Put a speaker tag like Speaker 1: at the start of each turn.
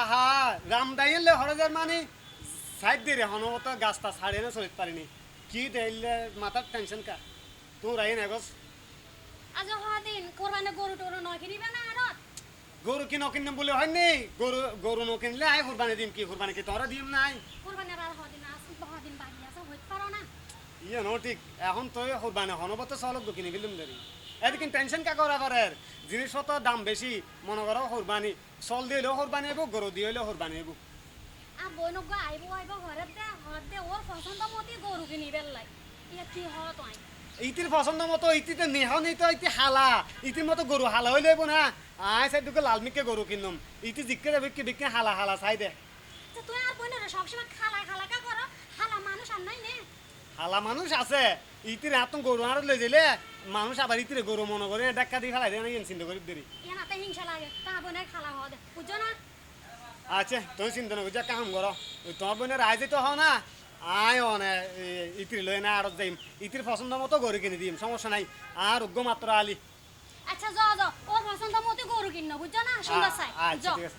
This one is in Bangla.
Speaker 1: আহা রামদাইলে হরজার মানে। সাইড দিয়ে রে হনমত গাছটা ছাড়ে না চলিত পারিনি। কি দেইলে মাথার টেনশন কা? তোর আই না গছ
Speaker 2: আজ হদিন কোরবানে গরু টরু নয় কিনিবে না আরত?
Speaker 1: গরু কি নকিন বলে হয় নি গরু গরু নকিনলে আই কুরবানি দিম কি কুরবানি কি তোরা দিম নাই?
Speaker 2: কোরবানের আর হদিন আছে হদিন বাকি আছে হইতে পারো না।
Speaker 1: ইয়ে ন ঠিক এখন তুই কুরবানি হনবত চলক কিনে গেলাম দেরি এদিকে টেনশন কা করা করে জিনিসপত্র দাম বেশি মনে করো কুরবানি। চল দিলেও কুরবানি হইব গরু দিয়ে দিলেও কুরবানি হইব।
Speaker 2: আর বইনক আইব আইব ঘরে দে হর দে ওর পছন্দ মতি গরু কিনিবে লাই ইয়া কি হ তাই?
Speaker 1: ইতির পছন্দ মতো ইতিতে নেহ নিত ইতি হালা। ইতির মতো গরু হালা হইলে হইব না। আয় সাইড দুকে লাল মিকে গরু কিনুম। ইতি জিকে যাবে কি বিকে হালা হালা চাই দে।
Speaker 2: তো তুই আর বইনের সবসময় খালা খালা কা করো হালা মানুষ আর নাই নে?
Speaker 1: হালা মানুষ আছে। ইতির হাতন গরু আর লই যাইলে মানুষ আবার ইতিরে গরু মনে করে ডাক্কা দিয়ে ফেলাই দেয় না ইয়েন চিন্তা করি দেরি
Speaker 2: তা
Speaker 1: আচ্ছা তুমি চিন্তা নকরি যা কাম করো তোমার বোনের আয় যেতে হও না আয় অনে ইতির লই না আর যাইম। ইতির পছন্দ মতো গরু কিনে দিম সমস্যা নাই আর উগ্র মাত্র আলি।
Speaker 2: আচ্ছা যাও যাও ওর পছন্দ মতো গরু কিনো বুঝছ না? সুন্দর চাই
Speaker 1: আচ্ছা ঠিক আছে।